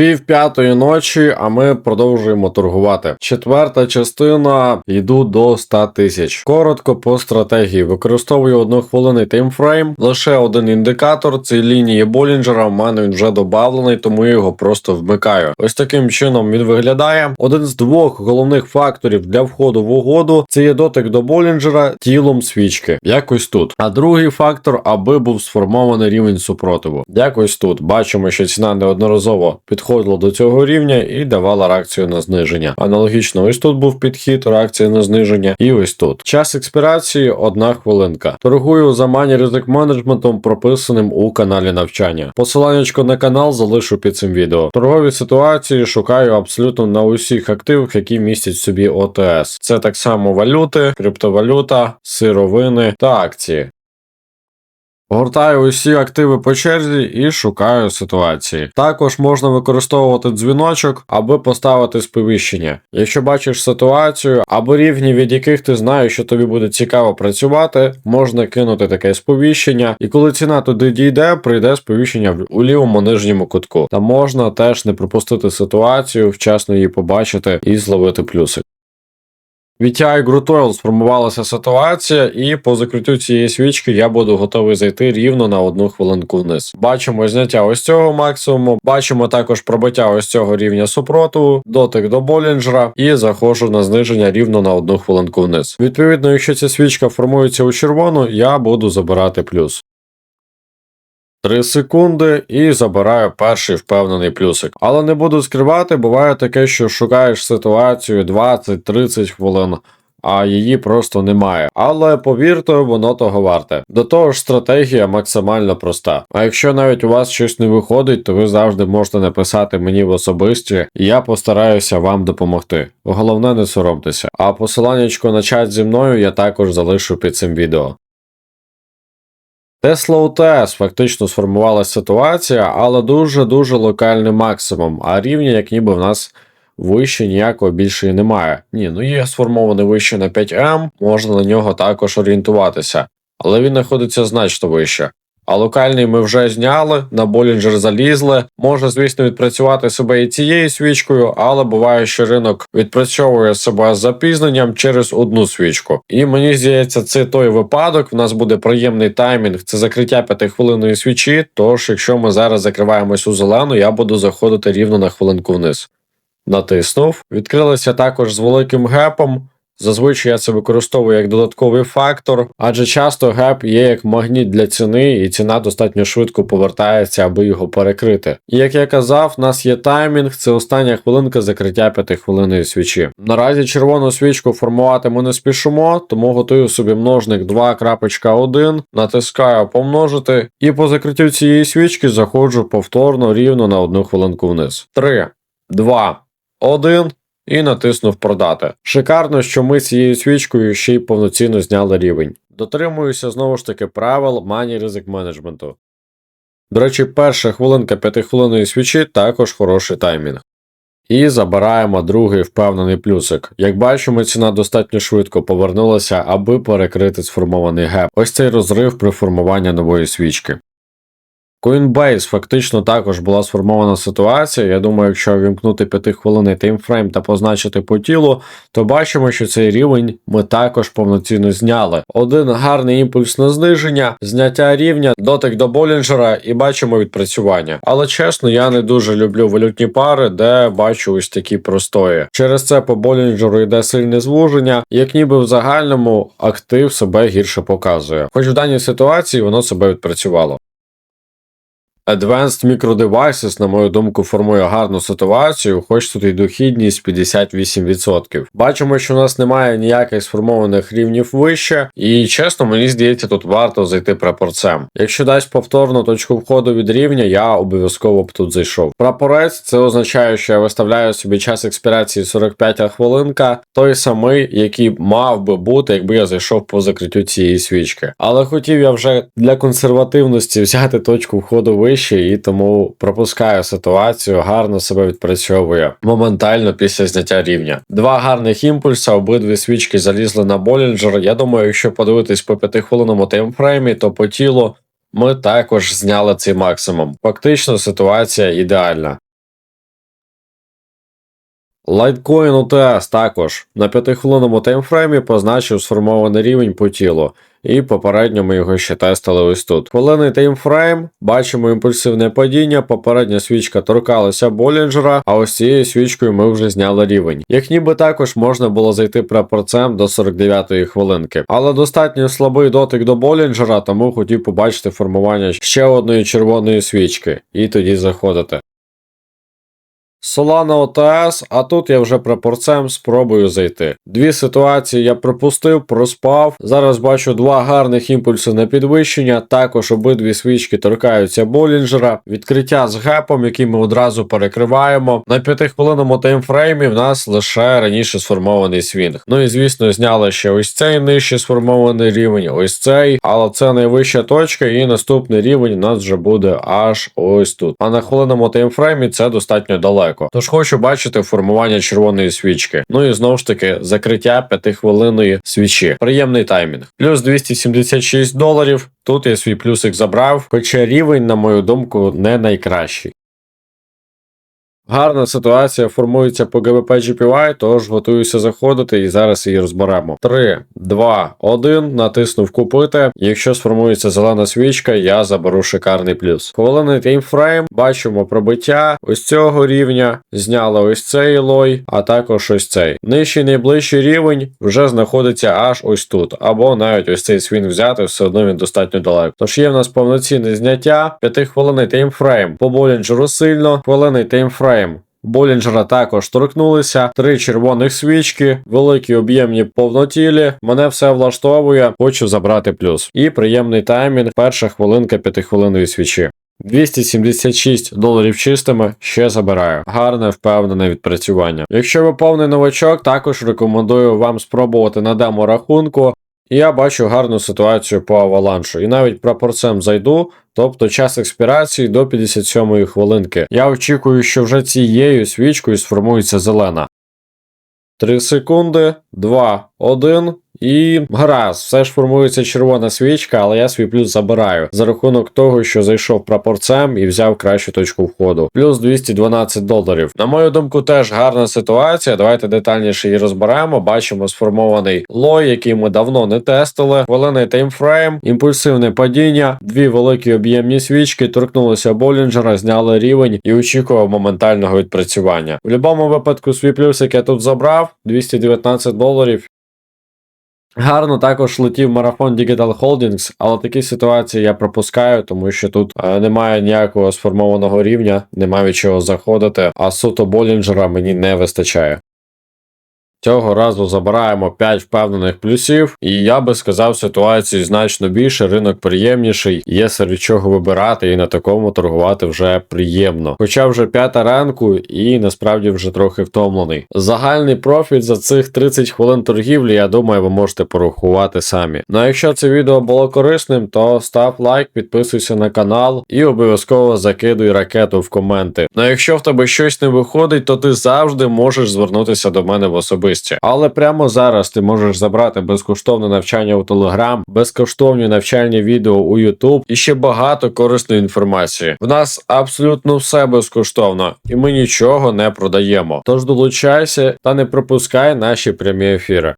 Пів п'ятої ночі, а ми продовжуємо торгувати. Четверта частина йду до 100 тисяч. Коротко по стратегії. Використовую однохвилинний таймфрейм. Лише один індикатор. Це лінії Болінджера. В мене він вже додавлений, тому я його просто вмикаю. Ось таким чином він виглядає. Один з двох головних факторів для входу в угоду це є дотик до Болінджера тілом свічки. Якось тут. А другий фактор, аби був сформований рівень супротиву. Якось тут. Бачимо, що ціна неодноразово підходила до цього рівня і давала реакцію на зниження. Аналогічно, ось тут був підхід, реакція на зниження, і ось тут. Час експірації одна хвилинка. Торгую за мані ризик менеджментом, прописаним у каналі навчання. Посиланнячко на канал залишу під цим відео. Торгові ситуації шукаю абсолютно на усіх активах, які містять собі ОТС. Це так само валюти, криптовалюта, сировини та акції. Гортаю усі активи по черзі і шукаю ситуації. Також можна використовувати дзвіночок, аби поставити сповіщення. Якщо бачиш ситуацію або рівні, від яких ти знаєш, що тобі буде цікаво працювати, можна кинути таке сповіщення, і коли ціна туди дійде, прийде сповіщення у лівому нижньому кутку. Та можна теж не пропустити ситуацію, вчасно її побачити і зловити плюсик. Від TI Grutoil сформувалася ситуація, і по закриттю цієї свічки я буду готовий зайти рівно на одну хвилинку вниз. Бачимо зняття ось цього максимуму, бачимо також пробиття ось цього рівня супротиву, дотик до Болінджера і заходжу на зниження рівно на одну хвилинку вниз. Відповідно, якщо ця свічка формується у червону, я буду забирати плюс. 3 секунди і забираю перший впевнений плюсик. Але не буду скривати, буває таке, що шукаєш ситуацію 20-30 хвилин. А її просто немає. Але повірте, воно того варте. До того ж, стратегія максимально проста. А якщо навіть у вас щось не виходить, то ви завжди можете написати мені в особисті, і я постараюся вам допомогти. Головне, не соромтеся. А посиланнячко на чат зі мною я також залишу під цим відео. Tesla УТС фактично сформувалася ситуація, але дуже-дуже локальний максимум, а рівня, як ніби в нас вище ніякого більше і немає. Ні, ну є сформований вище на 5М, можна на нього також орієнтуватися, але він знаходиться значно вище. А локальний ми вже зняли, на Болінджер залізли. Може, звісно, відпрацювати себе і цією свічкою, але буває, що ринок відпрацьовує себе з запізненням через одну свічку. І мені здається, це той випадок. В нас буде приємний таймінг, це закриття п'ятихвилинної свічі. Тож, якщо ми зараз закриваємось у зелену, я буду заходити рівно на хвилинку вниз. Натиснув. Відкрилися також з великим гепом. Зазвичай я це використовую як додатковий фактор, адже часто геп є як магніт для ціни, і ціна достатньо швидко повертається, аби його перекрити. І як я казав, в нас є таймінг, це остання хвилинка закриття п'ятихвилинної свічі. Наразі червону свічку формувати ми не спішимо, тому готую собі множник 2.1, натискаю помножити, і по закриттю цієї свічки заходжу повторно рівно на одну хвилинку вниз. 3, 2, 1 і натиснув продати. Шикарно, що ми цією свічкою ще й повноцінно зняли рівень. Дотримуюся знову ж таки правил мані ризик менеджменту. До речі, перша хвилинка п'ятихвилинної свічі також хороший таймінг. І забираємо другий впевнений плюсик. Як бачимо, ціна достатньо швидко повернулася, аби перекрити сформований геп. Ось цей розрив при формуванні нової свічки. Coinbase фактично також була сформована ситуація. Я думаю, якщо вімкнути 5-хвилинний таймфрейм та позначити по тілу, то бачимо, що цей рівень ми також повноцінно зняли. Один гарний імпульс на зниження, зняття рівня, дотик до Болінджера і бачимо відпрацювання. Але чесно, я не дуже люблю валютні пари, де бачу ось такі простої. Через це по Болінджеру йде сильне звуження, як ніби в загальному актив себе гірше показує. Хоч в даній ситуації воно себе відпрацювало. Advanced Micro Devices, на мою думку, формує гарну ситуацію, хоч тут і дохідність 58%. Бачимо, що у нас немає ніяких сформованих рівнів вище, і чесно, мені здається, тут варто зайти прапорцем. Якщо дасть повторну точку входу від рівня, я обов'язково б тут зайшов. Прапорець це означає, що я виставляю собі час експірації 45 хвилинка, той самий, який мав би бути, якби я зайшов по закриттю цієї свічки. Але хотів я вже для консервативності взяти точку входу вище, і тому пропускаю ситуацію, гарно себе відпрацьовує моментально після зняття рівня. Два гарних імпульса, обидві свічки залізли на Болінджер. Я думаю, якщо подивитись по п'ятихвилинному таймфреймі, то по тілу ми також зняли цей максимум. Фактично ситуація ідеальна. Litecoin UTS також на 5-хвилинному таймфреймі позначив сформований рівень по тілу. І попередньо ми його ще тестили ось тут. Хвилинний таймфрейм, бачимо імпульсивне падіння, попередня свічка торкалася Болінджера, а ось цією свічкою ми вже зняли рівень. Як ніби також можна було зайти прапорцем до 49-ї хвилинки. Але достатньо слабий дотик до Болінджера, тому хотів побачити формування ще одної червоної свічки. І тоді заходити. Solana OTS, а тут я вже прапорцем спробую зайти. Дві ситуації я пропустив, проспав. Зараз бачу два гарних імпульси на підвищення. Також обидві свічки торкаються Болінджера. Відкриття з гепом, який ми одразу перекриваємо. На п'ятихвилинному таймфреймі в нас лише раніше сформований свінг. Ну і звісно, зняли ще ось цей нижче сформований рівень, ось цей, але це найвища точка, і наступний рівень у нас вже буде аж ось тут. А на хвилинному таймфреймі це достатньо далеко. Тож хочу бачити формування червоної свічки. Ну і знову ж таки закриття п'ятихвилинної свічі. Приємний таймінг. Плюс 276 доларів. Тут я свій плюсик забрав, хоча рівень, на мою думку, не найкращий. Гарна ситуація формується по ГВП GPY, тож готуюся заходити і зараз її розберемо. 3, 2, 1, натиснув купити. Якщо сформується зелена свічка, я заберу шикарний плюс. Хвилинний таймфрейм, бачимо пробиття ось цього рівня, зняли ось цей лой, а також ось цей. Нижчий найближчий рівень вже знаходиться аж ось тут, або навіть ось цей свін взяти, все одно він достатньо далеко. Тож є в нас повноцінне зняття, 5 хвилинний таймфрейм. По Болінджеру сильно, хвилинний таймфрейм. Болінджера також торкнулися, три червоних свічки, великі об'ємні повнотілі. Мене все влаштовує, хочу забрати плюс. І приємний таймінг, перша хвилинка п'ятихвилинної свічі. 276 доларів чистими ще забираю. Гарне впевнене відпрацювання. Якщо ви повний новачок, також рекомендую вам спробувати на демо рахунку. І я бачу гарну ситуацію по аваланшу. І навіть прапорцем зайду, тобто час експірації до 57-ї хвилинки. Я очікую, що вже цією свічкою сформується зелена. 3 секунди, 2, 1. І гаразд, все ж формується червона свічка, але я свій плюс забираю за рахунок того, що зайшов прапорцем і взяв кращу точку входу. Плюс 212 доларів. На мою думку, теж гарна ситуація. Давайте детальніше її розберемо. Бачимо сформований лой, який ми давно не тестили. Хвилинний таймфрейм, імпульсивне падіння, дві великі об'ємні свічки, торкнулися Болінджера, зняли рівень і очікував моментального відпрацювання. В будь-якому випадку свій плюсик я тут забрав 219 доларів. Гарно також летів марафон Digital Holdings, але такі ситуації я пропускаю, тому що тут е, немає ніякого сформованого рівня, немає від чого заходити, а суто Болінджера мені не вистачає. Цього разу забираємо 5 впевнених плюсів, і я би сказав, ситуації значно більше, ринок приємніший, є серед чого вибирати, і на такому торгувати вже приємно. Хоча вже п'ята ранку, і насправді вже трохи втомлений. Загальний профіт за цих 30 хвилин торгівлі, я думаю, ви можете порахувати самі. Ну а якщо це відео було корисним, то став лайк, підписуйся на канал і обов'язково закидуй ракету в коменти. Ну а якщо в тебе щось не виходить, то ти завжди можеш звернутися до мене в особисті. Але прямо зараз ти можеш забрати безкоштовне навчання у Telegram, безкоштовні навчальні відео у YouTube і ще багато корисної інформації. В нас абсолютно все безкоштовно, і ми нічого не продаємо. Тож долучайся та не пропускай наші прямі ефіри.